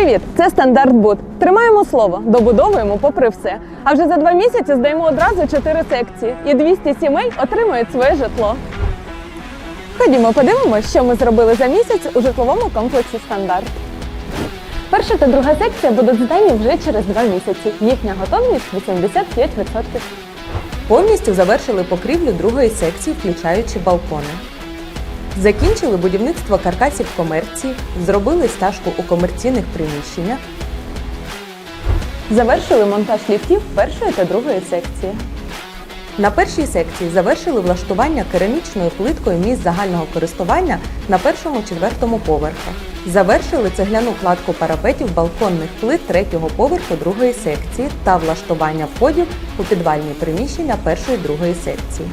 Привіт! Це стандарт Буд. Тримаємо слово, добудовуємо попри все. А вже за два місяці здаємо одразу чотири секції, і 200 сімей отримують своє житло. Ходімо, подивимося, що ми зробили за місяць у житловому комплексі стандарт. Перша та друга секція будуть здані вже через два місяці. Їхня готовність 85%. Повністю завершили покрівлю другої секції, включаючи балкони. Закінчили будівництво каркасів комерції, зробили стяжку у комерційних приміщеннях, Завершили монтаж ліфтів першої та другої секції. На першій секції завершили влаштування керамічною плиткою місць загального користування на першому четвертому поверхах. Завершили цегляну кладку парапетів балконних плит третього поверху другої секції та влаштування входів у підвальні приміщення першої другої секції.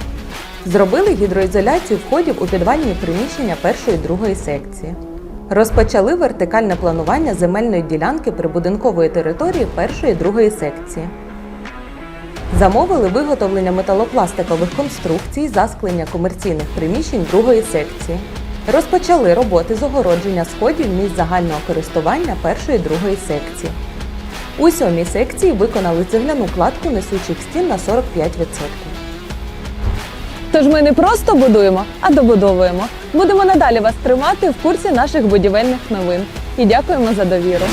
Зробили гідроізоляцію входів у підвальні приміщення першої другої секції. Розпочали вертикальне планування земельної ділянки прибудинкової території першої другої секції. Замовили виготовлення металопластикових конструкцій, засклення комерційних приміщень другої секції. Розпочали роботи з огородження сходів місць загального користування першої другої секції. У сьомій секції виконали цегляну кладку несучих стін на 45%. Тож ми не просто будуємо, а добудовуємо. Будемо надалі вас тримати в курсі наших будівельних новин. І дякуємо за довіру.